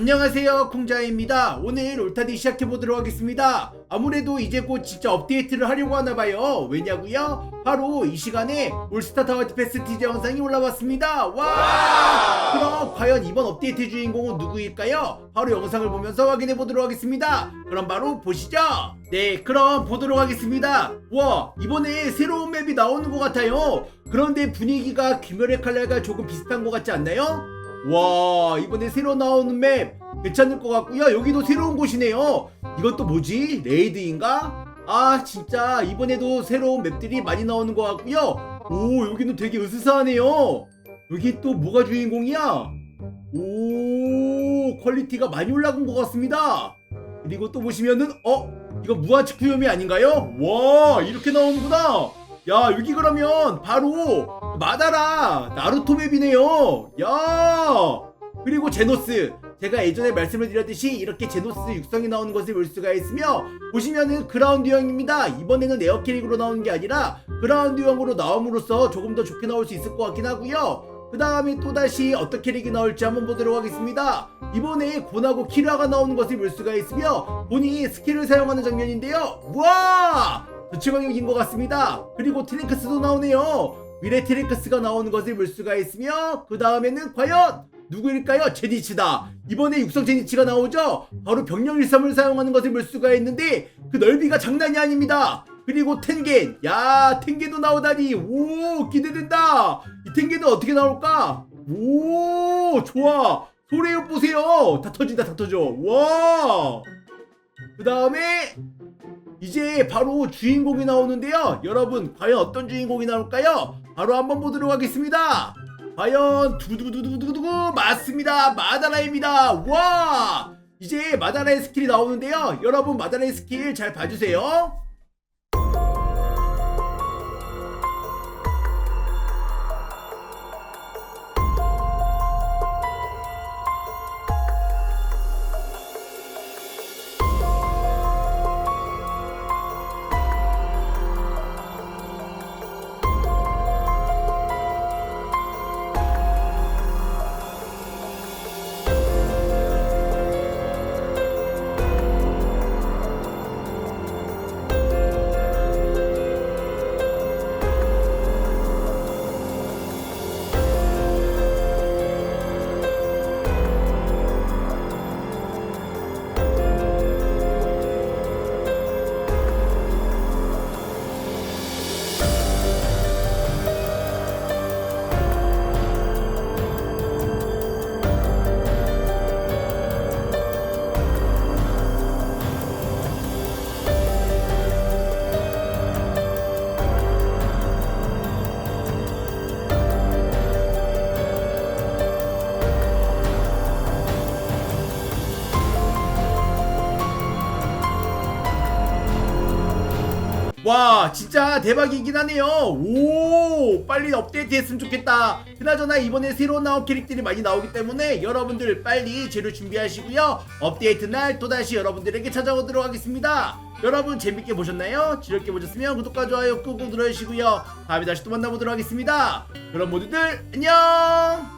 안녕하세요 콩자입니다. 오늘 올타디 시작해보도록 하겠습니다. 아무래도 이제 곧 진짜 업데이트를 하려고 하나봐요. 왜냐고요? 바로 이 시간에 올스타 타워 디펜스 티저 영상이 올라왔습니다. 와! 그럼 과연 이번 업데이트 주인공은 누구일까요? 바로 영상을 보면서 확인해보도록 하겠습니다. 그럼 바로 보시죠. 네 그럼 보도록 하겠습니다. 와 이번에 새로운 맵이 나오는 것 같아요. 그런데 분위기가 귀멸의 칼날과 조금 비슷한 것 같지 않나요? 와 이번에 새로 나오는 맵. 괜찮을 것 같고요. 여기도 새로운 곳이네요. 이것도 뭐지? 레이드인가? 아 진짜. 이번에도 새로운 맵들이 많이 나오는 것 같고요. 오 여기는 되게 으스스하네요. 여기 또 뭐가 주인공이야? 오 퀄리티가 많이 올라간 것 같습니다. 그리고 또 보시면은 어? 이거 무한측표염이 아닌가요? 와 이렇게 나오는구나. 야 여기 그러면 바로 마다라 나루토 맵이네요. 야! 그리고 제노스 제가 예전에 말씀을 드렸듯이 이렇게 제노스 육성이 나오는 것을 볼 수가 있으며 보시면은 그라운드형입니다. 이번에는 에어 캐릭으로 나오는 게 아니라 그라운드형으로 나옴으로써 조금 더 좋게 나올 수 있을 것 같긴 하고요. 그 다음에 또다시 어떤 캐릭이 나올지 한번 보도록 하겠습니다. 이번에 곤하고 키라가 나오는 것을 볼 수가 있으며 본인이 스킬을 사용하는 장면인데요. 우와! 조치광역인 것 같습니다. 그리고 트링크스도 나오네요. 트링크스가 나오는 것을 볼 수가 있으며 그 다음에는 과연 누구일까요? 제니치다. 이번에 육성 제니치가 나오죠? 바로 병력 일삼을 사용하는 것을 볼 수가 있는데 그 넓이가 장난이 아닙니다. 그리고 텐겐. 야, 텐겐도 나오다니. 오, 기대된다. 이 텐겐은 어떻게 나올까? 오, 좋아. 소리요 보세요. 다 터진다, 다 터져. 와. 그 다음에 이제 바로 주인공이 나오는데요. 여러분, 과연 어떤 주인공이 나올까요? 바로 한번 보도록 하겠습니다. 과연 두두두두두두두 맞습니다. 마다라입니다. 와! 이제 마다라의 스킬이 나오는데요. 여러분 마다라의 스킬 잘 봐주세요. 와 진짜 대박이긴 하네요. 오 빨리 업데이트 했으면 좋겠다. 그나저나 이번에 새로 나온 캐릭들이 많이 나오기 때문에 여러분들 빨리 재료 준비하시고요. 업데이트 날 또다시 여러분들에게 찾아오도록 하겠습니다. 여러분 재밌게 보셨나요? 즐겁게 보셨으면 구독과 좋아요 꾹꾹 눌러주시고요. 다음에 다시 또 만나보도록 하겠습니다. 그럼 모두들 안녕